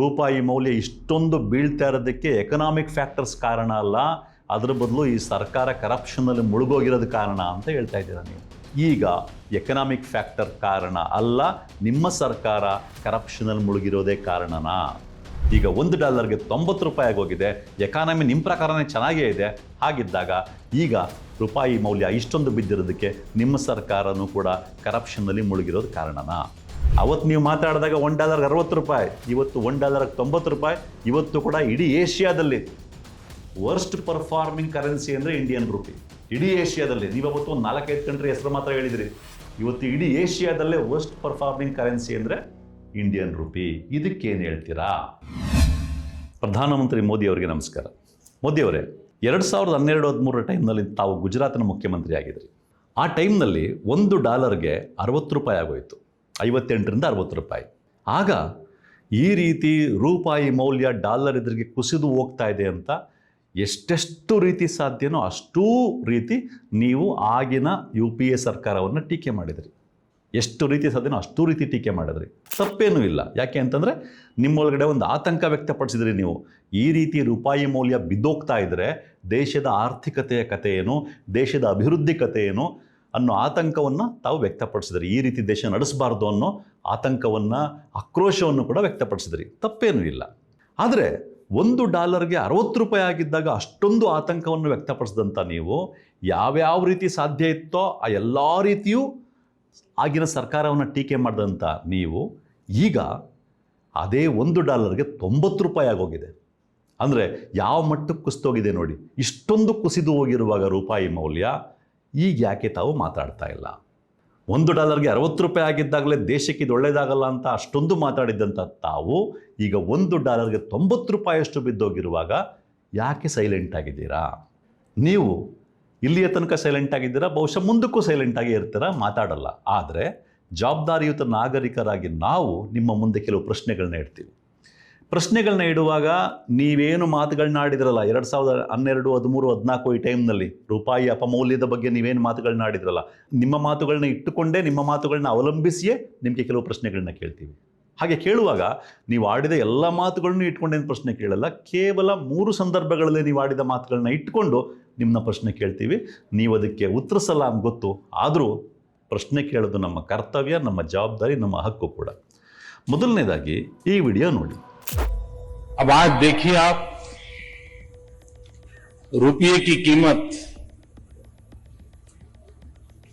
ರೂಪಾಯಿ ಮೌಲ್ಯ ಇಷ್ಟೊಂದು ಬೀಳ್ತಾ ಇರೋದಕ್ಕೆ ಎಕನಾಮಿಕ್ ಫ್ಯಾಕ್ಟರ್ಸ್ ಕಾರಣ ಅಲ್ಲ. ಅದರ ಬದಲು ಈ ಸರ್ಕಾರ ಕರಪ್ಷನಲ್ಲಿ ಮುಳುಗೋಗಿರೋದು ಕಾರಣ ಅಂತ ಹೇಳ್ತಾ ಇದ್ದೀರಾ ನೀವು. ಈಗ ಎಕನಾಮಿಕ್ ಫ್ಯಾಕ್ಟರ್ ಕಾರಣ ಅಲ್ಲ, ನಿಮ್ಮ ಸರ್ಕಾರ ಕರಪ್ಷನಲ್ಲಿ ಮುಳುಗಿರೋದೇ ಕಾರಣನಾ? ಈಗ ಒಂದು ಡಾಲರ್ಗೆ ತೊಂಬತ್ತು ರೂಪಾಯಿ ಆಗೋಗಿದೆ ಎಕಾನಮಿ ನಿಮ್ಮ ಪ್ರಕಾರನೇ ಚೆನ್ನಾಗೇ ಇದೆ. ಹಾಗಿದ್ದಾಗ ಈಗ ರೂಪಾಯಿ ಮೌಲ್ಯ ಇಷ್ಟೊಂದು ಬಿದ್ದಿರೋದಕ್ಕೆ ನಿಮ್ಮ ಸರ್ಕಾರನೂ ಕೂಡ ಕರಪ್ಷನ್ನಲ್ಲಿ ಮುಳುಗಿರೋದು ಕಾರಣನಾ? ಅವತ್ತು ನೀವು ಮಾತಾಡಿದಾಗ ಒನ್ ಡಾಲರ್ಗೆ ಅರವತ್ತು ರೂಪಾಯಿ, ಇವತ್ತು ಒನ್ ಡಾಲರ್ಗೆ ತೊಂಬತ್ತು ರೂಪಾಯಿ, ಇವತ್ತು ಕೂಡ ಇಡೀ ಏಷ್ಯಾದಲ್ಲಿ ವರ್ಸ್ಟ್ ಪರ್ಫಾರ್ಮಿಂಗ್ ಕರೆನ್ಸಿ ಅಂದರೆ ಇಂಡಿಯನ್ ರೂಪಿ ಇಡೀ ಏಷ್ಯಾದಲ್ಲಿ, ನೀವು ಅವತ್ತು ಒಂದು ನಾಲ್ಕೈದು ಕಂಟ್ರಿ ಹೆಸರು ಮಾತ್ರ ಹೇಳಿದ್ರಿ. ಇವತ್ತು ಇಡೀ ಏಷ್ಯಾದಲ್ಲೇ ವರ್ಸ್ಟ್ ಪರ್ಫಾರ್ಮಿಂಗ್ ಕರೆನ್ಸಿ ಅಂದರೆ ಇಂಡಿಯನ್ ರೂಪಿ ಇದಕ್ಕೇನು ಹೇಳ್ತೀರಾ? ಪ್ರಧಾನಮಂತ್ರಿ ಮೋದಿ ಅವರಿಗೆ ನಮಸ್ಕಾರ. ಮೋದಿ ಅವರೇ, ಎರಡು ಸಾವಿರದ ಹನ್ನೆರಡು ಹದಿಮೂರರ ಟೈಮ್ನಲ್ಲಿ ತಾವು ಗುಜರಾತ್ನ ಮುಖ್ಯಮಂತ್ರಿ ಆಗಿದ್ರಿ ಆ ಟೈಮ್ನಲ್ಲಿ ಒಂದು ಡಾಲರ್ಗೆ ಅರವತ್ತು ರೂಪಾಯಿ ಆಗೋಯಿತು. ಐವತ್ತೆಂಟರಿಂದ ಅರವತ್ತು ರೂಪಾಯಿ. ಆಗ ಈ ರೀತಿ ರೂಪಾಯಿ ಮೌಲ್ಯ ಡಾಲರ್ ಎದುರಿಗೆ ಕುಸಿದು ಹೋಗ್ತಾ ಇದೆ ಅಂತ ಎಷ್ಟೆಷ್ಟು ರೀತಿ ಸಾಧ್ಯನೋ ಅಷ್ಟೂ ರೀತಿ ನೀವು ಆಗಿನ ಯು ಪಿ ಎ ಸರ್ಕಾರವನ್ನು ಟೀಕೆ ಮಾಡಿದ್ರಿ. ಎಷ್ಟು ರೀತಿ ಸಾಧ್ಯನೋ ಅಷ್ಟು ರೀತಿ ಟೀಕೆ ಮಾಡಿದ್ರಿ. ತಪ್ಪೇನೂ ಇಲ್ಲ. ಯಾಕೆ ಅಂತಂದರೆ ನಿಮ್ಮೊಳಗಡೆ ಒಂದು ಆತಂಕ ವ್ಯಕ್ತಪಡಿಸಿದ್ರಿ ನೀವು. ಈ ರೀತಿ ರೂಪಾಯಿ ಮೌಲ್ಯ ಬಿದ್ದೋಗ್ತಾ ಇದ್ದರೆ ದೇಶದ ಆರ್ಥಿಕತೆಯ ಕಥೆ ಏನು ದೇಶದ ಅಭಿವೃದ್ಧಿ ಕಥೆ ಏನು ಅನ್ನೋ ಆತಂಕವನ್ನು ತಾವು ವ್ಯಕ್ತಪಡಿಸಿದ್ರಿ. ಈ ರೀತಿ ದೇಶ ನಡೆಸಬಾರ್ದು ಅನ್ನೋ ಆತಂಕವನ್ನು, ಆಕ್ರೋಶವನ್ನು ಕೂಡ ವ್ಯಕ್ತಪಡಿಸಿದ್ರಿ. ತಪ್ಪೇನೂ ಇಲ್ಲ. ಆದರೆ ಒಂದು ಡಾಲರ್ಗೆ ಅರವತ್ತು ರೂಪಾಯಿ ಆಗಿದ್ದಾಗ ಅಷ್ಟೊಂದು ಆತಂಕವನ್ನು ವ್ಯಕ್ತಪಡಿಸಿದಂಥ ನೀವು, ಯಾವ್ಯಾವ ರೀತಿ ಸಾಧ್ಯ ಇತ್ತೋ ಆ ಎಲ್ಲ ರೀತಿಯೂ ಆಗಿನ ಸರ್ಕಾರವನ್ನು ಟೀಕೆ ಮಾಡಿದಂಥ ನೀವು, ಈಗ ಅದೇ ಒಂದು ಡಾಲರ್ಗೆ ತೊಂಬತ್ತು ರೂಪಾಯಿ ಆಗೋಗಿದೆ. ಅಂದರೆ ಯಾವ ಮಟ್ಟಕ್ಕೆ ಕುಸಿದೋಗಿದೆ ನೋಡಿ. ಇಷ್ಟೊಂದು ಕುಸಿದು ಹೋಗಿರುವಾಗ ರೂಪಾಯಿ ಮೌಲ್ಯ ಈಗ ಯಾಕೆ ತಾವು ಮಾತಾಡ್ತಾ ಇಲ್ಲ? ಒಂದು ಡಾಲರ್ಗೆ ಅರವತ್ತು ರೂಪಾಯಿ ಆಗಿದ್ದಾಗಲೇ ದೇಶಕ್ಕೆ ಇದು ಒಳ್ಳೆಯದಾಗಲ್ಲ ಅಂತ ಅಷ್ಟೊಂದು ಮಾತಾಡಿದ್ದಂಥ ತಾವು ಈಗ ಒಂದು ಡಾಲರ್ಗೆ ತೊಂಬತ್ತು ರೂಪಾಯಿಯಷ್ಟು ಬಿದ್ದೋಗಿರುವಾಗ ಯಾಕೆ ಸೈಲೆಂಟ್ ಆಗಿದ್ದೀರಾ? ನೀವು ಇಲ್ಲಿಯ ತನಕ ಸೈಲೆಂಟ್ ಆಗಿದ್ದೀರಾ? ಬಹುಶಃ ಮುಂದಕ್ಕೂ ಸೈಲೆಂಟ್ ಆಗಿ ಇರ್ತೀರಾ? ಮಾತಾಡಲ್ಲ. ಆದರೆ ಜವಾಬ್ದಾರಿಯುತ ನಾಗರಿಕರಾಗಿ ನಾವು ನಿಮ್ಮ ಮುಂದೆ ಕೆಲವು ಪ್ರಶ್ನೆಗಳನ್ನ ಇಡ್ತೀವಿ ಪ್ರಶ್ನೆಗಳನ್ನ ಇಡುವಾಗ ನೀವೇನು ಮಾತುಗಳನ್ನ ಆಡಿದ್ರಲ್ಲ? ಎರಡು ಸಾವಿರದ ಹನ್ನೆರಡು, ಹದಿಮೂರು, ಹದಿನಾಲ್ಕು ಈ ಟೈಮ್ನಲ್ಲಿ ರೂಪಾಯಿ ಅಪಮೌಲ್ಯದ ಬಗ್ಗೆ ನೀವೇನು ಮಾತುಗಳನ್ನ ಆಡಿದ್ರಲ್ಲ? ನಿಮ್ಮ ಮಾತುಗಳನ್ನ ಇಟ್ಟುಕೊಂಡೇ, ನಿಮ್ಮ ಮಾತುಗಳನ್ನ ಅವಲಂಬಿಸಿಯೇ ನಿಮಗೆ ಕೆಲವು ಪ್ರಶ್ನೆಗಳನ್ನ ಕೇಳ್ತೀವಿ. ಹಾಗೆ ಕೇಳುವಾಗ ನೀವು ಆಡಿದ ಎಲ್ಲ ಮಾತುಗಳನ್ನು ಇಟ್ಕೊಂಡೇನು ಪ್ರಶ್ನೆ ಕೇಳಲ್ಲ? ಕೇವಲ ಮೂರು ಸಂದರ್ಭಗಳಲ್ಲಿ ನೀವು ಆಡಿದ ಮಾತುಗಳನ್ನ ಇಟ್ಕೊಂಡು ನಿಮ್ಮನ್ನ ಪ್ರಶ್ನೆ ಕೇಳ್ತೀವಿ. ನೀವು ಅದಕ್ಕೆ ಉತ್ತರಿಸಲ್ಲ ಅಂತ ಗೊತ್ತು. ಆದರೂ ಪ್ರಶ್ನೆ ಕೇಳೋದು ನಮ್ಮ ಕರ್ತವ್ಯ, ನಮ್ಮ ಜವಾಬ್ದಾರಿ, ನಮ್ಮ ಹಕ್ಕು ಕೂಡ. ಮೊದಲನೇದಾಗಿ ಈ ವಿಡಿಯೋ ನೋಡಿ. अब आज देखिए आप, रुपये की कीमत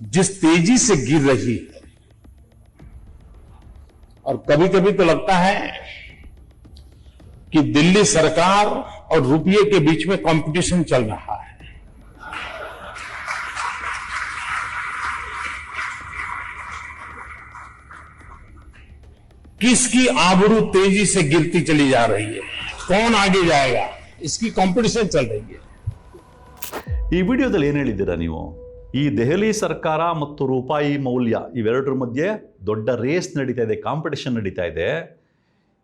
जिस तेज़ी से गिर रही है, और कभी कभी तो लगता है कि दिल्ली सरकार और रुपये के बीच में कंपटीशन चल रहा है। किसकी आबरू तेजी से गिरती चली जा रही है कौन आगे जाएगा इसकी कंपटीशन चल रही है ಈ ವಿಡಿಯೋದಲ್ಲಿ ಏನು ಹೇಳಿದ್ದೀರಾ ನೀವು ಈ ದೆಹಲಿ ಸರ್ಕಾರ ಮತ್ತು ರೂಪಾಯಿ ಮೌಲ್ಯ ಇವೆರಡರ ಮಧ್ಯೆ ದೊಡ್ಡ ರೇಸ್ ನಡೀತಾ ಇದೆ ಕಾಂಪಿಟಿಷನ್ ನಡೀತಾ ಇದೆ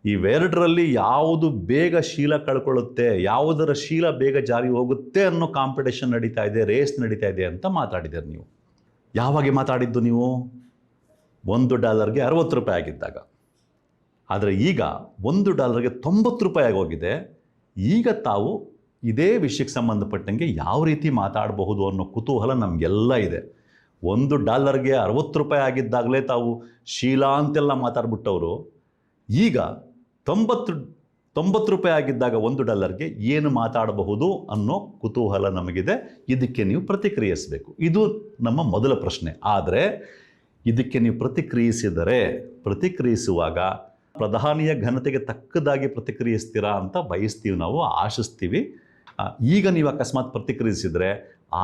ಇವೆರಡರಲ್ಲಿ ಯಾವುದು ಬೇಗ ಶೀಲ ಕಳ್ಕೊಳ್ಳುತ್ತೆ ಯಾವುದರ ಶೀಲ ಬೇಗ ಜಾರಿ ಹೋಗುತ್ತೆ ಅನ್ನೋ ಕಾಂಪಿಟಿಷನ್ ನಡೀತಾ ಇದೆ ರೇಸ್ ನಡೀತಾ ಇದೆ ಅಂತ ಮಾತಾಡಿದ್ದೀರಿ ನೀವು ಯಾವಾಗ ಮಾತಾಡಿದ್ದು ನೀವು ಒಂದು ಡಾಲರ್ಗೆ ಅರವತ್ತು ರೂಪಾಯಿ ಆಗಿದ್ದಾಗ ಆದರೆ ಈಗ ಒಂದು ಡಾಲರ್ಗೆ ತೊಂಬತ್ತು ರೂಪಾಯಿ ಆಗೋಗಿದೆ. ಈಗ ತಾವು ಇದೇ ವಿಷಯಕ್ಕೆ ಸಂಬಂಧಪಟ್ಟಂಗೆ ಯಾವ ರೀತಿ ಮಾತಾಡಬಹುದು ಅನ್ನೋ ಕುತೂಹಲ ನಮಗೆಲ್ಲ ಇದೆ. ಒಂದು ಡಾಲರ್ಗೆ ಅರವತ್ತು ರೂಪಾಯಿ ಆಗಿದ್ದಾಗಲೇ ತಾವು ಶೀಲಾ ಅಂತೆಲ್ಲ ಮಾತಾಡ್ಬಿಟ್ಟವರು. ಈಗ ತೊಂಬತ್ತು ತೊಂಬತ್ತು ರೂಪಾಯಿ ಆಗಿದ್ದಾಗ ಒಂದು ಡಾಲರ್ಗೆ ಏನು ಮಾತಾಡಬಹುದು ಅನ್ನೋ ಕುತೂಹಲ ನಮಗಿದೆ. ಇದಕ್ಕೆ ನೀವು ಪ್ರತಿಕ್ರಿಯಿಸಬೇಕು. ಇದು ನಮ್ಮ ಮೊದಲ ಪ್ರಶ್ನೆ. ಆದರೆ ಇದಕ್ಕೆ ನೀವು ಪ್ರತಿಕ್ರಿಯಿಸಿದರೆ, ಪ್ರತಿಕ್ರಿಯಿಸುವಾಗ ಪ್ರಧಾನಿಯ ಘನತೆಗೆ ತಕ್ಕದಾಗಿ ಪ್ರತಿಕ್ರಿಯಿಸ್ತೀರಾ ಅಂತ ಬಯಸ್ತೀವಿ ನಾವು ಆಶಿಸ್ತೀವಿ. ಈಗ ನೀವು ಅಕಸ್ಮಾತ್ ಪ್ರತಿಕ್ರಿಯಿಸಿದರೆ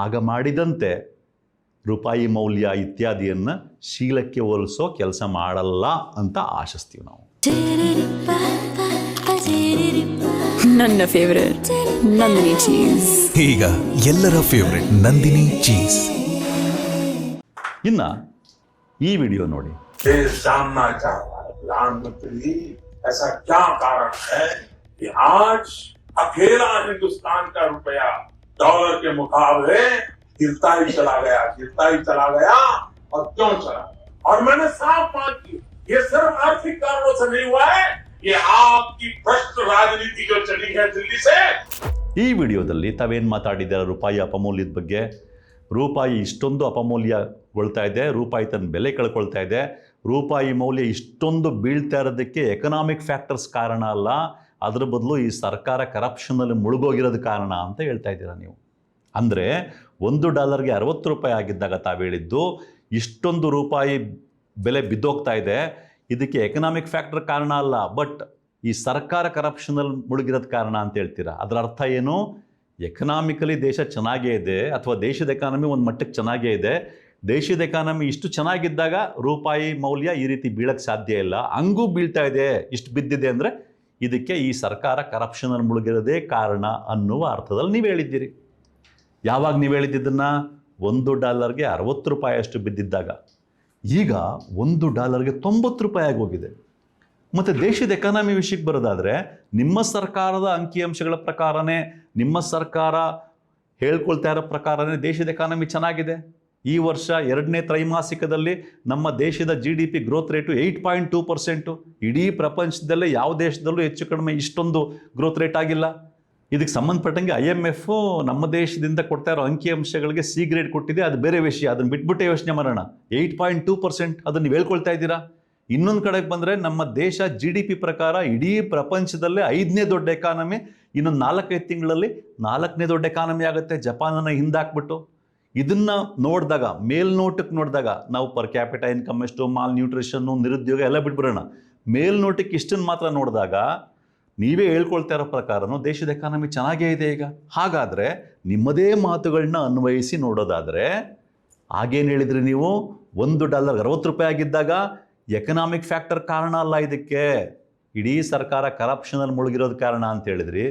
ಆಗ ಮಾಡಿದಂತೆ ರೂಪಾಯಿ ಮೌಲ್ಯ ಇತ್ಯಾದಿಯನ್ನು ಶೀಲಕ್ಕೆ ಹೋಲಿಸೋ ಕೆಲಸ ಮಾಡಲ್ಲ ಅಂತ ಆಶಿಸ್ತೀವಿ ನಾವು. ನನ್ನ ಫೇವರೇಟ್ ನಂದಿನಿ ಚೀಸ್ ಈಗ ಎಲ್ಲರ ಫೇವರೆಟ್ ನಂದಿನಿ ಚೀಸ್ ಇನ್ನು ಈ ವಿಡಿಯೋ ನೋಡಿ. देश जानना चाहता है प्रधानमंत्री जी ऐसा क्या कारण है कि आज अकेला हिंदुस्तान का रुपया डॉलर के मुकाबले गिरता ही चला गया गिरता ही चला गया और क्यों चला और मैंने साफ बात की ये सिर्फ आर्थिक कारणों से नहीं हुआ है ये आपकी भ्रष्ट राजनीति जो चली है दिल्ली से ಈ ವಿಡಿಯೋದಲ್ಲಿ ತಾವೇನು ಮಾತಾಡಿದ್ದೀರಾ ರೂಪಾಯಿ ಅಪಮೌಲ್ಯದ ಬಗ್ಗೆ ರೂಪಾಯಿ ಇಷ್ಟೊಂದು ಅಪಮೌಲ್ಯಗೊಳ್ತಾ ಇದೆ ರೂಪಾಯಿ ತನ್ನ ಬೆಲೆ ಕಳ್ಕೊಳ್ತಾ ಇದೆ ರೂಪಾಯಿ ಮೌಲ್ಯ ಇಷ್ಟೊಂದು ಬೀಳ್ತಾ ಇರೋದಕ್ಕೆ ಎಕನಾಮಿಕ್ ಫ್ಯಾಕ್ಟರ್ಸ್ ಕಾರಣ ಅಲ್ಲ. ಅದರ ಬದಲು ಈ ಸರ್ಕಾರ ಕರಪ್ಷನಲ್ಲಿ ಮುಳುಗೋಗಿರೋದು ಕಾರಣ ಅಂತ ಹೇಳ್ತಾ ಇದ್ದೀರಾ ನೀವು. ಅಂದರೆ ಒಂದು ಡಾಲರ್ಗೆ ಅರವತ್ತು ರೂಪಾಯಿ ಆಗಿದ್ದಾಗ ತಾವು ಹೇಳಿದ್ದು, ಇಷ್ಟೊಂದು ರೂಪಾಯಿ ಬೆಲೆ ಬಿದ್ದೋಗ್ತಾ ಇದೆ. ಇದಕ್ಕೆ ಎಕನಾಮಿಕ್ ಫ್ಯಾಕ್ಟರ್ ಕಾರಣ ಅಲ್ಲ. ಬಟ್ ಈ ಸರ್ಕಾರ ಕರಪ್ಷನಲ್ಲಿ ಮುಳುಗಿರೋದು ಕಾರಣ ಅಂತ ಹೇಳ್ತೀರಾ? ಅದರ ಅರ್ಥ ಏನು? ಎಕನಾಮಿಕಲಿ ದೇಶ ಚೆನ್ನಾಗೇ ಇದೆ, ಅಥವಾ ದೇಶದ ಎಕಾನಮಿ ಒಂದು ಮಟ್ಟಕ್ಕೆ ಚೆನ್ನಾಗೇ ಇದೆ. ದೇಶದ ಎಕಾನಮಿ ಇಷ್ಟು ಚೆನ್ನಾಗಿದ್ದಾಗ ರೂಪಾಯಿ ಮೌಲ್ಯ ಈ ರೀತಿ ಬೀಳಕ್ಕೆ ಸಾಧ್ಯ ಇಲ್ಲ. ಹಂಗೂ ಬೀಳ್ತಾ ಇದೆ, ಇಷ್ಟು ಬಿದ್ದಿದೆ ಅಂದರೆ ಇದಕ್ಕೆ ಈ ಸರ್ಕಾರ ಕರಪ್ಷನಲ್ಲಿ ಮುಳುಗಿರೋದೇ ಕಾರಣ ಅನ್ನುವ ಅರ್ಥದಲ್ಲಿ ನೀವು ಹೇಳಿದ್ದೀರಿ. ಯಾವಾಗ ನೀವು ಹೇಳಿದ್ದನ್ನು? ಒಂದು ಡಾಲರ್ಗೆ ಅರವತ್ತು ರೂಪಾಯಿ ಅಷ್ಟು ಬಿದ್ದಿದ್ದಾಗ. ಈಗ ಒಂದು ಡಾಲರ್ಗೆ ತೊಂಬತ್ತು ರೂಪಾಯಿ ಆಗೋಗಿದೆ ಮತ್ತು ದೇಶದ ಎಕಾನಮಿ ವಿಷಯಕ್ಕೆ ಬರೋದಾದರೆ ನಿಮ್ಮ ಸರ್ಕಾರದ ಅಂಕಿಅಂಶಗಳ ಪ್ರಕಾರನೇ, ನಿಮ್ಮ ಸರ್ಕಾರ ಹೇಳ್ಕೊಳ್ತಾ ಇರೋ ಪ್ರಕಾರನೇ ದೇಶದ ಎಕಾನಮಿ ಚೆನ್ನಾಗಿದೆ. ಈ ವರ್ಷ ಎರಡನೇ ತ್ರೈಮಾಸಿಕದಲ್ಲಿ ನಮ್ಮ ದೇಶದ G D P growth rate eight point two percent ಇಡೀ ಪ್ರಪಂಚದಲ್ಲೇ ಯಾವ ದೇಶದಲ್ಲೂ ಹೆಚ್ಚು ಕಡಿಮೆ ಇಷ್ಟೊಂದು ಗ್ರೋತ್ ರೇಟ್ ಆಗಿಲ್ಲ. ಇದಕ್ಕೆ ಸಂಬಂಧಪಟ್ಟಂಗೆ ಐ ಎಂ ಎಫ್ ನಮ್ಮ ದೇಶದಿಂದ ಕೊಡ್ತಾ ಇರೋ ಅಂಕಿಅಂಶಗಳಿಗೆ ಸಿ ಗ್ರೇಡ್ ಕೊಟ್ಟಿದೆ. ಅದು ಬೇರೆ ವಿಷಯ. ಅದನ್ನು ಬಿಟ್ಬಿಟ್ಟೆ ಯೋಚನೆ ಮಾಡೋಣ. ಏಯ್ಟ್ ಪಾಯಿಂಟ್ ಟೂ ಪರ್ಸೆಂಟ್ ಅದನ್ನು ನೀವು ಹೇಳ್ಕೊಳ್ತಾ ಇದ್ದೀರಾ? ಇನ್ನೊಂದು ಕಡೆಗೆ ಬಂದರೆ ನಮ್ಮ ದೇಶ ಜಿ ಡಿ ಪಿ ಪ್ರಕಾರ ಇಡೀ ಪ್ರಪಂಚದಲ್ಲೇ ಐದನೇ ದೊಡ್ಡ ಎಕಾನಮಿ ಇನ್ನೊಂದು ನಾಲ್ಕೈದು ತಿಂಗಳಲ್ಲಿ ನಾಲ್ಕನೇ ದೊಡ್ಡ ಎಕಾನಮಿ ಆಗುತ್ತೆ. ಜಪಾನನ್ನು ಹಿಂದಾಕ್ಬಿಟ್ಟು ಇದನ್ನು ನೋಡಿದಾಗ ಮೇಲ್ನೋಟಕ್ಕೆ ನೋಡಿದಾಗ ನಾವು ಪರ್ ಕ್ಯಾಪಿಟ ಇನ್ಕಮ್ ಎಷ್ಟು ಮಾಲ್ ನ್ಯೂಟ್ರಿಷನ್ನು ನಿರುದ್ಯೋಗ ಎಲ್ಲ ಬಿಟ್ಬಿಡೋಣ. ಮೇಲ್ನೋಟಕ್ಕೆ ಇಷ್ಟನ್ನು ಮಾತ್ರ ನೋಡಿದಾಗ, ನೀವೇ ಹೇಳ್ಕೊಳ್ತಾ ಇರೋ ಪ್ರಕಾರನೂ ದೇಶದ ಎಕಾನಮಿ ಚೆನ್ನಾಗೇ ಇದೆ ಈಗ. ಹಾಗಾದರೆ ನಿಮ್ಮದೇ ಮಾತುಗಳನ್ನ ಅನ್ವಯಿಸಿ ನೋಡೋದಾದರೆ ಆಗೇನು ಹೇಳಿದ್ರಿ ನೀವು? ಒಂದು ಡಾಲರ್ ಅರವತ್ತು ರೂಪಾಯಿ ಆಗಿದ್ದಾಗ ಎಕನಾಮಿಕ್ ಫ್ಯಾಕ್ಟರ್ ಕಾರಣ ಅಲ್ಲ ಇದಕ್ಕೆ. ಇಡೀ ಸರ್ಕಾರ ಕರಪ್ಷನಲ್ಲಿ ಮುಳುಗಿರೋದು ಕಾರಣ ಅಂತ ಹೇಳಿದ್ರಿ.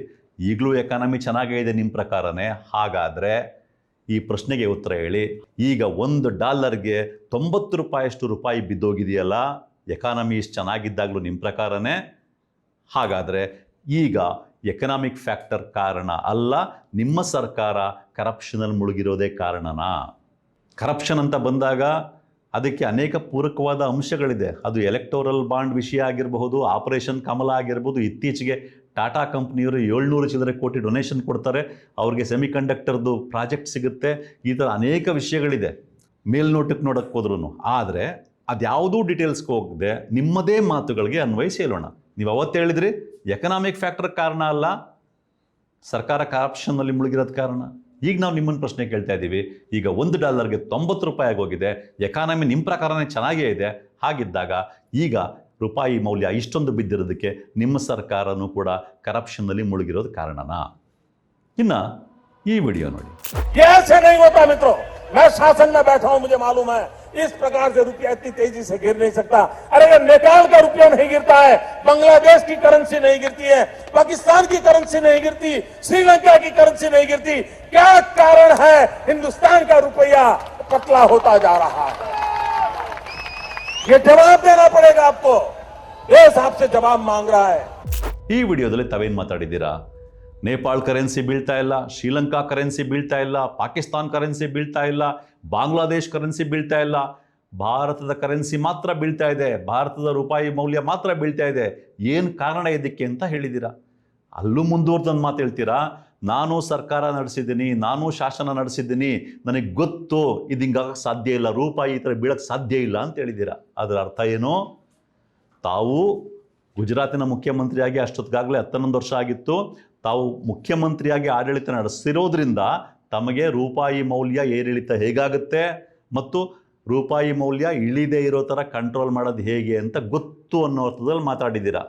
ಈಗಲೂ ಎಕಾನಮಿ ಚೆನ್ನಾಗೇ ಇದೆ ನಿಮ್ಮ ಪ್ರಕಾರನೇ. ಹಾಗಾದರೆ ಈ ಪ್ರಶ್ನೆಗೆ ಉತ್ತರ ಹೇಳಿ. ಈಗ ಒಂದು ಡಾಲರ್ಗೆ ತೊಂಬತ್ತು ರೂಪಾಯಿಯಷ್ಟು ರೂಪಾಯಿ ಬಿದ್ದೋಗಿದೆಯಲ್ಲ ಎಕಾನಮಿ ಇಷ್ಟು ಚೆನ್ನಾಗಿದ್ದಾಗಲೂ ನಿಮ್ಮ ಪ್ರಕಾರನೇ? ಹಾಗಾದರೆ ಈಗ ಎಕನಾಮಿಕ್ ಫ್ಯಾಕ್ಟರ್ ಕಾರಣ ಅಲ್ಲ, ನಿಮ್ಮ ಸರ್ಕಾರ ಕರಪ್ಷನಲ್ಲಿ ಮುಳುಗಿರೋದೇ ಕಾರಣನಾ? ಕರಪ್ಷನ್ ಅಂತ ಬಂದಾಗ ಅದಕ್ಕೆ ಅನೇಕ ಪೂರಕವಾದ ಅಂಶಗಳಿದೆ. ಅದು ಎಲೆಕ್ಟೋರಲ್ ಬಾಂಡ್ ವಿಷಯ ಆಗಿರಬಹುದು ಆಪರೇಷನ್ ಕಮಲ ಆಗಿರ್ಬೋದು, ಇತ್ತೀಚೆಗೆ ಟಾಟಾ ಕಂಪ್ನಿಯವರು ಏಳ್ನೂರು ಚಿಲ್ಲರೆ ಕೋಟಿ ಡೊನೇಷನ್ ಕೊಡ್ತಾರೆ. ಅವ್ರಿಗೆ ಸೆಮಿಕಂಡಕ್ಟರ್ದು ಪ್ರಾಜೆಕ್ಟ್ ಸಿಗುತ್ತೆ. ಈ ಥರ ಅನೇಕ ವಿಷಯಗಳಿದೆ. ಮೇಲ್ನೋಟಕ್ಕೆ ನೋಡಕ್ಕೆ ಹೋದ್ರೂ ಆದರೆ ಅದ್ಯಾವುದೂ ಡೀಟೇಲ್ಸ್ಗೆ ಹೋಗದೆ ನಿಮ್ಮದೇ ಮಾತುಗಳಿಗೆ ಅನ್ವಯಿಸಿ ಹೇಳೋಣ. ನೀವು ಅವತ್ತು ಹೇಳಿದ್ರಿ ಎಕನಾಮಿಕ್ ಫ್ಯಾಕ್ಟರ್ ಕಾರಣ ಅಲ್ಲ, ಸರ್ಕಾರ ಕರಪ್ಷನ್ನಲ್ಲಿ ಮುಳುಗಿರೋದು ಕಾರಣ. ಈಗ ನಾವು ನಿಮ್ಮನ್ನು ಪ್ರಶ್ನೆ ಕೇಳ್ತಾ ಇದ್ದೀವಿ ಈಗ ಒಂದು ಡಾಲರ್ಗೆ ತೊಂಬತ್ತು ರೂಪಾಯಿ ಆಗೋಗಿದೆ. ಎಕಾನಮಿ ನಿಮ್ಮ ಪ್ರಕಾರನೇ ಚೆನ್ನಾಗೇ ಇದೆ. ಹಾಗಿದ್ದಾಗ ಈಗ ರೂಪಾಯಿ ಮೌಲ್ಯ ಇಷ್ಟೊಂದು ಬಿದ್ದಿರೋದಕ್ಕೆ ನಿಮ್ಮ ಸರ್ಕಾರನೂ ಕೂಡ ಕರಪ್ಷನ್ನಲ್ಲಿ ಮುಳುಗಿರೋದು ಕಾರಣನಾ ಇನ್ನು ಈ ವಿಡಿಯೋ ನೋಡಿ ये ऐसे नहीं होता मित्रों मैं शासन में बैठा हूं मुझे मालूम है इस प्रकार से रुपया इतनी तेजी से गिर नहीं सकता अरे ये नेपाल का रुपया नहीं गिरता है बांग्लादेश की करेंसी नहीं गिरती है पाकिस्तान की करेंसी नहीं गिरती श्रीलंका की करेंसी नहीं गिरती क्या कारण है हिंदुस्तान का रुपया पतला होता जा रहा है ये जवाब देना पड़ेगा आपको देश आपसे जवाब मांग रहा है ಈ ವಿಡಿಯೋದಲ್ಲಿ ತಾವೇನು ಮಾತಾಡಿದ್ದೀರಾ ನೇಪಾಳ್ ಕರೆನ್ಸಿ ಬೀಳ್ತಾ ಇಲ್ಲ ಶ್ರೀಲಂಕಾ ಕರೆನ್ಸಿ ಬೀಳ್ತಾ ಇಲ್ಲ ಪಾಕಿಸ್ತಾನ್ ಕರೆನ್ಸಿ ಬೀಳ್ತಾ ಇಲ್ಲ ಬಾಂಗ್ಲಾದೇಶ್ ಕರೆನ್ಸಿ ಬೀಳ್ತಾ ಇಲ್ಲ ಭಾರತದ ಕರೆನ್ಸಿ ಮಾತ್ರ ಬೀಳ್ತಾ ಇದೆ ಭಾರತದ ರೂಪಾಯಿ ಮೌಲ್ಯ ಮಾತ್ರ ಬೀಳ್ತಾ ಇದೆ ಏನು ಕಾರಣ ಇದಕ್ಕೆ ಅಂತ ಹೇಳಿದ್ದೀರಾ ಅಲ್ಲೂ ಮುಂದುವರೆದೊಂದು ಮಾತು ಹೇಳ್ತೀರಾ ನಾನು ಸರ್ಕಾರ ನಡೆಸಿದ್ದೀನಿ, ನಾನು ಶಾಸನ ನಡೆಸಿದ್ದೀನಿ, ನನಗೆ ಗೊತ್ತು, ಇದು ಹಿಂಗಾಗಕ್ಕೆ ಸಾಧ್ಯ ಇಲ್ಲ ರೂಪಾಯಿ ಈ ಥರ ಬೀಳಕ್ಕೆ ಸಾಧ್ಯ ಇಲ್ಲ ಅಂತ ಹೇಳಿದ್ದೀರಾ. ಅದರ ಅರ್ಥ ಏನು? ತಾವು ಗುಜರಾತಿನ ಮುಖ್ಯಮಂತ್ರಿಯಾಗಿ ಅಷ್ಟೊತ್ತಿಗಾಗಲೇ ಹತ್ತೊಂದು ವರ್ಷ ಆಗಿತ್ತು. ತಾವು ಮುಖ್ಯಮಂತ್ರಿಯಾಗಿ ಆಡಳಿತ ನಡೆಸಿರೋದ್ರಿಂದ ತಮಗೆ ರೂಪಾಯಿ ಮೌಲ್ಯ ಏರಿಳಿತ ಹೇಗಾಗುತ್ತೆ ಮತ್ತು ರೂಪಾಯಿ ಮೌಲ್ಯ ಇಳಿದೇ ಇರೋ ಥರ ಕಂಟ್ರೋಲ್ ಮಾಡೋದು ಹೇಗೆ ಅಂತ ಗೊತ್ತು ಅನ್ನೋ ಅರ್ಥದಲ್ಲಿ ಮಾತಾಡಿದ್ದೀರಾ.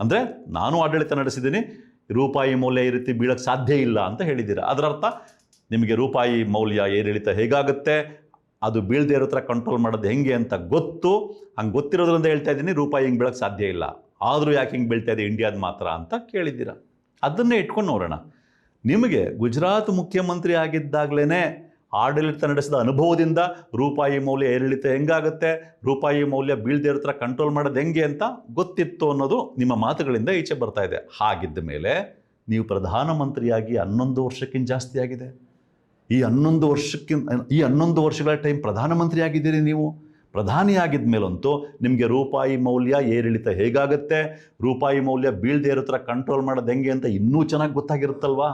ಅಂದರೆ ನಾನು ಆಡಳಿತ ನಡೆಸಿದ್ದೀನಿ ರೂಪಾಯಿ ಮೌಲ್ಯ ಈ ರೀತಿ ಬೀಳಕ್ಕೆ ಸಾಧ್ಯ ಇಲ್ಲ ಅಂತ ಹೇಳಿದ್ದೀರಾ. ಅದರರ್ಥ ನಿಮಗೆ ರೂಪಾಯಿ ಮೌಲ್ಯ ಏರಿಳಿತ ಹೇಗಾಗುತ್ತೆ? ಅದು ಬೀಳದೇ ಇರೋ ಥರ ಕಂಟ್ರೋಲ್ ಮಾಡೋದು ಹೆಂಗೆ ಅಂತ ಗೊತ್ತು. ಹಂಗೆ ಗೊತ್ತಿರೋದ್ರಿಂದ ಹೇಳ್ತಾ ಇದ್ದೀನಿ, ರೂಪಾಯಿ ಹಿಂಗೆ ಬೀಳಕ್ಕೆ ಸಾಧ್ಯ ಇಲ್ಲ. ಆದರೂ ಯಾಕೆ ಹಿಂಗೆ ಬೀಳ್ತಾ ಇದೆ ಇಂಡಿಯಾದ ಮಾತ್ರ ಅಂತ ಕೇಳಿದ್ದೀರಾ. ಅದನ್ನೇ ಇಟ್ಕೊಂಡು ನೋಡೋಣ. ನಿಮಗೆ ಗುಜರಾತ್ ಮುಖ್ಯಮಂತ್ರಿ ಆಗಿದ್ದಾಗಲೇ ಆಡಳಿತ ನಡೆಸಿದ ಅನುಭವದಿಂದ ರೂಪಾಯಿ ಮೌಲ್ಯ ಏರಿಳಿತ ಹೆಂಗಾಗುತ್ತೆ? ರೂಪಾಯಿ ಮೌಲ್ಯ ಬೀಳದೇ ಇರೋ ಕಂಟ್ರೋಲ್ ಮಾಡೋದು ಹೆಂಗೆ ಅಂತ ಗೊತ್ತಿತ್ತು ಅನ್ನೋದು ನಿಮ್ಮ ಮಾತುಗಳಿಂದ ಈಚೆ ಬರ್ತಾ ಇದೆ. ಹಾಗಿದ್ದ ಮೇಲೆ ನೀವು ಪ್ರಧಾನಮಂತ್ರಿಯಾಗಿ ಹನ್ನೊಂದು ವರ್ಷಕ್ಕಿಂತ ಜಾಸ್ತಿ ಆಗಿದೆ. ಈ ಹನ್ನೊಂದು ವರ್ಷಕ್ಕಿಂತ, ಈ ಹನ್ನೊಂದು ವರ್ಷಗಳ ಟೈಮ್ ಪ್ರಧಾನಮಂತ್ರಿ ಆಗಿದ್ದೀರಿ ನೀವು. ಪ್ರಧಾನಿ ಆಗಿದ ಮೇಲಂತೂ ನಿಮಗೆ ರೂಪಾಯಿ ಮೌಲ್ಯ ಏರಿಳಿತ ಹೇಗಾಗುತ್ತೆ? ರೂಪಾಯಿ ಮೌಲ್ಯ ಬೀಳದೇ ಇರೋ ಥರ ಕಂಟ್ರೋಲ್ ಮಾಡೋದು ಹೆಂಗೆ ಅಂತ ಇನ್ನೂ ಚೆನ್ನಾಗಿ ಗೊತ್ತಾಗಿರುತ್ತಲ್ವಾ?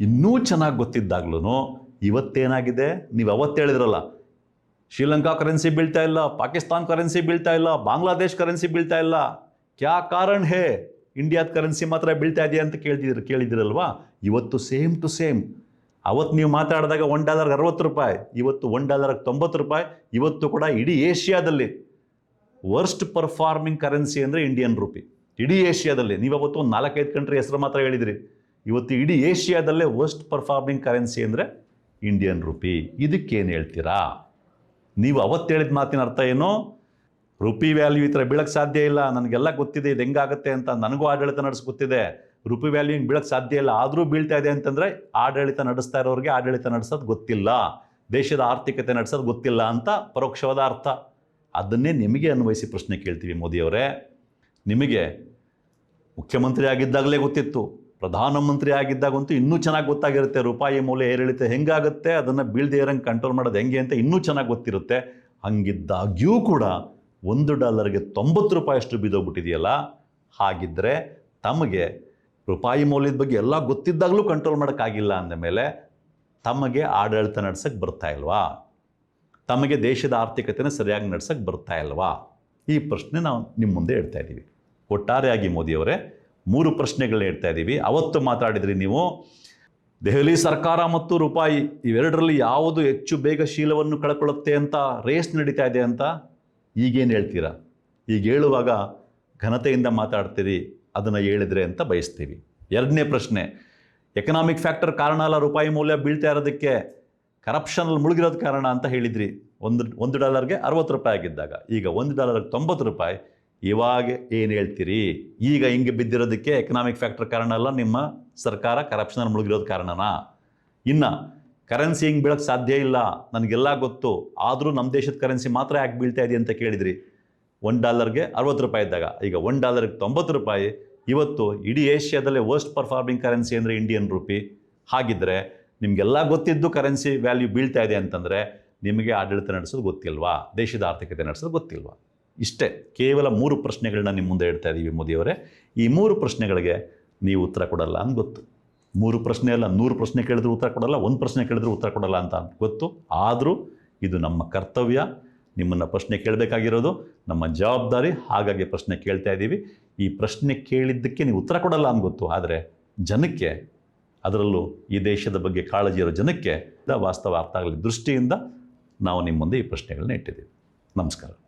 ಇನ್ನೂ ಚೆನ್ನಾಗಿ ಗೊತ್ತಿದ್ದಾಗ್ಲೂ ಇವತ್ತೇನಾಗಿದೆ? ನೀವು ಅವತ್ತು ಹೇಳಿದ್ರಲ್ಲ. ಶ್ರೀಲಂಕಾ ಕರೆನ್ಸಿ ಬೀಳ್ತಾ ಇಲ್ಲ, ಪಾಕಿಸ್ತಾನ್ ಕರೆನ್ಸಿ ಬೀಳ್ತಾ ಇಲ್ಲ, ಬಾಂಗ್ಲಾದೇಶ್ ಕರೆನ್ಸಿ ಬೀಳ್ತಾ ಇಲ್ಲ. ಕ್ಯಾ ಕಾರಣ ಹೇ? ಇಂಡಿಯಾದ ಕರೆನ್ಸಿ ಮಾತ್ರ ಬೀಳ್ತಾ ಇದೆಯಾ ಅಂತ ಕೇಳ್ತಿದ್ರು, ಕೇಳಿದಿರಲ್ವಾ? ಇವತ್ತು ಸೇಮ್ ಟು ಸೇಮ್. ಅವತ್ತು ನೀವು ಮಾತಾಡಿದಾಗ ಒನ್ ಡಾಲರ್ಗೆ ಅರವತ್ತು ರೂಪಾಯಿ, ಇವತ್ತು ಒನ್ ಡಾಲರ್ಗೆ ತೊಂಬತ್ತು ರೂಪಾಯಿ, ಇವತ್ತು ಕೂಡ ಇಡೀ ಏಷ್ಯಾದಲ್ಲಿ ವರ್ಸ್ಟ್ ಪರ್ಫಾರ್ಮಿಂಗ್ ಕರೆನ್ಸಿ ಅಂದರೆ ಇಂಡಿಯನ್ ರೂಪಿ. ಇಡೀ ಏಷ್ಯಾದಲ್ಲಿ. ನೀವು ಅವತ್ತು ಒಂದು ನಾಲ್ಕೈದು ಕಂಟ್ರಿ ಹೆಸರು ಮಾತ್ರ ಹೇಳಿದಿರಿ. ಇವತ್ತು ಇಡೀ ಏಷ್ಯಾದಲ್ಲೇ ವರ್ಸ್ಟ್ ಪರ್ಫಾರ್ಮಿಂಗ್ ಕರೆನ್ಸಿ ಅಂದರೆ ಇಂಡಿಯನ್ ರುಪಿ ಇದಕ್ಕೇನು ಹೇಳ್ತೀರಾ? ನೀವು ಅವತ್ತು ಹೇಳಿದ ಮಾತಿನ ಅರ್ಥ ಏನು? ರುಪಿ ವ್ಯಾಲ್ಯೂ ಈ ಥರ ಬೀಳಕ್ಕೆ ಸಾಧ್ಯ ಇಲ್ಲ. ನನಗೆಲ್ಲ ಗೊತ್ತಿದೆ, ಇದು ಹೆಂಗಾಗುತ್ತೆ ಅಂತ ನನಗೂ ಆಡಳಿತ ನಡೆಸಿ ಗೊತ್ತಿದೆ. ರುಪಿ ವ್ಯಾಲ್ಯೂ ಹಿಂಗೆ ಬೀಳಕ್ಕೆ ಸಾಧ್ಯ ಇಲ್ಲ. ಆದರೂ ಬೀಳ್ತಾ ಇದೆ ಅಂತಂದರೆ ಆಡಳಿತ ನಡೆಸ್ತಾ ಇರೋರಿಗೆ ಆಡಳಿತ ನಡೆಸೋದು ಗೊತ್ತಿಲ್ಲ. ದೇಶದ ಆರ್ಥಿಕತೆ ನಡೆಸೋದು ಗೊತ್ತಿಲ್ಲ ಅಂತ ಪರೋಕ್ಷವಾದ ಅರ್ಥ. ಅದನ್ನೇ ನಿಮಗೆ ಅನ್ವಯಿಸಿ ಪ್ರಶ್ನೆ ಕೇಳ್ತೀವಿ ಮೋದಿಯವರೇ. ನಿಮಗೆ ಮುಖ್ಯಮಂತ್ರಿ ಆಗಿದ್ದಾಗಲೇ ಗೊತ್ತಿತ್ತು. ಪ್ರಧಾನಮಂತ್ರಿ ಆಗಿದ್ದಾಗಂತೂ ಇನ್ನೂ ಚೆನ್ನಾಗಿ ಗೊತ್ತಾಗಿರುತ್ತೆ, ರೂಪಾಯಿ ಮೌಲ್ಯ ಏರಿಳಿತ ಹೆಂಗಾಗುತ್ತೆ, ಅದನ್ನು ಬೀಳದೇ ಇರಂಗೆ ಕಂಟ್ರೋಲ್ ಮಾಡೋದು ಹೆಂಗೆ ಅಂತ ಇನ್ನೂ ಚೆನ್ನಾಗಿ ಗೊತ್ತಿರುತ್ತೆ. ಹಂಗಿದ್ದಾಗ್ಯೂ ಕೂಡ ಒಂದು ಡಾಲರ್ಗೆ ತೊಂಬತ್ತು ರೂಪಾಯಿ ಅಷ್ಟು ಬಿದ್ದೋಗ್ಬಿಟ್ಟಿದೆಯಲ್ಲ? ಹಾಗಿದ್ದರೆ ತಮಗೆ ರೂಪಾಯಿ ಮೌಲ್ಯದ ಬಗ್ಗೆ ಎಲ್ಲ ಗೊತ್ತಿದ್ದಾಗಲೂ ಕಂಟ್ರೋಲ್ ಮಾಡೋಕ್ಕಾಗಿಲ್ಲ ಅಂದಮೇಲೆ ತಮಗೆ ಆಡಳಿತ ನಡೆಸೋಕ್ಕೆ ಬರ್ತಾ ಇಲ್ವಾ? ತಮಗೆ ದೇಶದ ಆರ್ಥಿಕತೆನ ಸರಿಯಾಗಿ ನಡೆಸೋಕ್ಕೆ ಬರ್ತಾ ಇಲ್ವಾ? ಈ ಪ್ರಶ್ನೆ ನಾವು ನಿಮ್ಮ ಮುಂದೆ ಇಡ್ತಾ ಇದ್ದೀವಿ. ಒಟ್ಟಾರೆಯಾಗಿ ಮೋದಿಯವರೇ ಮೂರು ಪ್ರಶ್ನೆಗಳು ಹೇಳ್ತಾ ಇದ್ದೀವಿ ಅವತ್ತು ಮಾತಾಡಿದ್ರಿ ನೀವು. ದೆಹಲಿ ಸರ್ಕಾರ ಮತ್ತು ರೂಪಾಯಿ ಇವೆರಡರಲ್ಲಿ ಯಾವುದು ಹೆಚ್ಚು ಬೇಗ ಶೀಲವನ್ನು ಕಳ್ಕೊಳ್ಳುತ್ತೆ ಅಂತ ರೇಸ್ ನಡೀತಾ ಇದೆ ಅಂತ ಈಗೇನು ಹೇಳ್ತೀರಾ? ಈಗ ಹೇಳುವಾಗ ಘನತೆಯಿಂದ ಮಾತಾಡ್ತೀರಿ, ಅದನ್ನು ಹೇಳಿದ್ರೆ ಅಂತ ಬಯಸ್ತೀವಿ. ಎರಡನೇ ಪ್ರಶ್ನೆ ಎಕನಾಮಿಕ್ ಫ್ಯಾಕ್ಟರ್ ಕಾರಣ ಅಲ್ಲ ರೂಪಾಯಿ ಮೌಲ್ಯ ಬೀಳ್ತಾ ಇರೋದಕ್ಕೆ ಕರಪ್ಷನಲ್ಲಿ ಮುಳುಗಿರೋದು ಕಾರಣ ಅಂತ ಹೇಳಿದ್ರಿ. ಒಂದು ಒಂದು ಡಾಲರ್ಗೆ ಅರವತ್ತು ರೂಪಾಯಿ ಆಗಿದ್ದಾಗ, ಈಗ ಒಂದು ಡಾಲರ್ಗೆ ತೊಂಬತ್ತು ರೂಪಾಯಿ ಇವಾಗ ಏನು ಹೇಳ್ತೀರಿ? ಈಗ ಹಿಂಗೆ ಬಿದ್ದಿರೋದಕ್ಕೆ ಎಕನಾಮಿಕ್ ಫ್ಯಾಕ್ಟರ್ ಕಾರಣ ಅಲ್ಲ, ನಿಮ್ಮ ಸರ್ಕಾರ ಕರಪ್ಷನಲ್ಲಿ ಮುಳುಗಿರೋದು ಕಾರಣನಾ? ಇನ್ನು ಕರೆನ್ಸಿ ಹಿಂಗೆ ಬೀಳಕ್ಕೆ ಸಾಧ್ಯ ಇಲ್ಲ, ನನಗೆಲ್ಲ ಗೊತ್ತು, ಆದರೂ ನಮ್ಮ ದೇಶದ ಕರೆನ್ಸಿ ಮಾತ್ರ ಯಾಕೆ ಬೀಳ್ತಾ ಇದೆ ಅಂತ ಕೇಳಿದ್ರಿ. ಒನ್ ಡಾಲರ್ಗೆ ಅರವತ್ತು ರೂಪಾಯಿ ಇದ್ದಾಗ, ಈಗ ಒನ್ ಡಾಲರ್ಗೆ ತೊಂಬತ್ತು ರೂಪಾಯಿ, ಇವತ್ತು ಇಡೀ ಏಷ್ಯಾದಲ್ಲೇ ವರ್ಸ್ಟ್ ಪರ್ಫಾರ್ಮಿಂಗ್ ಕರೆನ್ಸಿ ಅಂದರೆ ಇಂಡಿಯನ್ ರೂಪಿ ಹಾಗಿದ್ದರೆ ನಿಮಗೆಲ್ಲ ಗೊತ್ತಿದ್ದು ಕರೆನ್ಸಿ ವ್ಯಾಲ್ಯೂ ಬೀಳ್ತಾ ಇದೆ ಅಂತಂದರೆ ನಿಮಗೆ ಆಡಳಿತ ನಡೆಸೋದು ಗೊತ್ತಿಲ್ವಾ? ದೇಶದ ಆರ್ಥಿಕತೆ ನಡೆಸೋದು ಗೊತ್ತಿಲ್ವಾ? ಇಷ್ಟೇ ಕೇವಲ ಮೂರು ಪ್ರಶ್ನೆಗಳನ್ನ ನಿಮ್ಮ ಮುಂದೆ ಇಡ್ತಾ ಇದ್ದೀವಿ ಮೋದಿಯವರೇ ಈ ಮೂರು ಪ್ರಶ್ನೆಗಳಿಗೆ ನೀವು ಉತ್ತರ ಕೊಡಲ್ಲ ಅಂತ ಗೊತ್ತು. ಮೂರು ಪ್ರಶ್ನೆ ಅಲ್ಲ, ನೂರು ಪ್ರಶ್ನೆ ಕೇಳಿದ್ರು ಉತ್ತರ ಕೊಡಲ್ಲ, ಒಂದು ಪ್ರಶ್ನೆ ಕೇಳಿದ್ರು ಉತ್ತರ ಕೊಡಲ್ಲ ಅಂತ ಗೊತ್ತು. ಆದರೂ ಇದು ನಮ್ಮ ಕರ್ತವ್ಯ. ನಿಮ್ಮನ್ನು ಪ್ರಶ್ನೆ ಕೇಳಬೇಕಾಗಿರೋದು, ನಮ್ಮ ಜವಾಬ್ದಾರಿ, ಹಾಗಾಗಿ ಪ್ರಶ್ನೆ ಕೇಳ್ತಾ ಇದ್ದೀವಿ ಈ ಪ್ರಶ್ನೆ ಕೇಳಿದ್ದಕ್ಕೆ ನೀವು ಉತ್ತರ ಕೊಡಲ್ಲ ಅಂತ ಗೊತ್ತು. ಆದರೆ ಜನಕ್ಕೆ, ಅದರಲ್ಲೂ ಈ ದೇಶದ ಬಗ್ಗೆ ಕಾಳಜಿ ಇರೋ ಜನಕ್ಕೆ, ವಾಸ್ತವ ಅರ್ಥ ಆಗಲಿ ದೃಷ್ಟಿಯಿಂದ ನಾವು ನಿಮ್ಮ ಮುಂದೆ ಈ ಪ್ರಶ್ನೆಗಳನ್ನ ಇಟ್ಟಿದ್ದೀವಿ. ನಮಸ್ಕಾರ.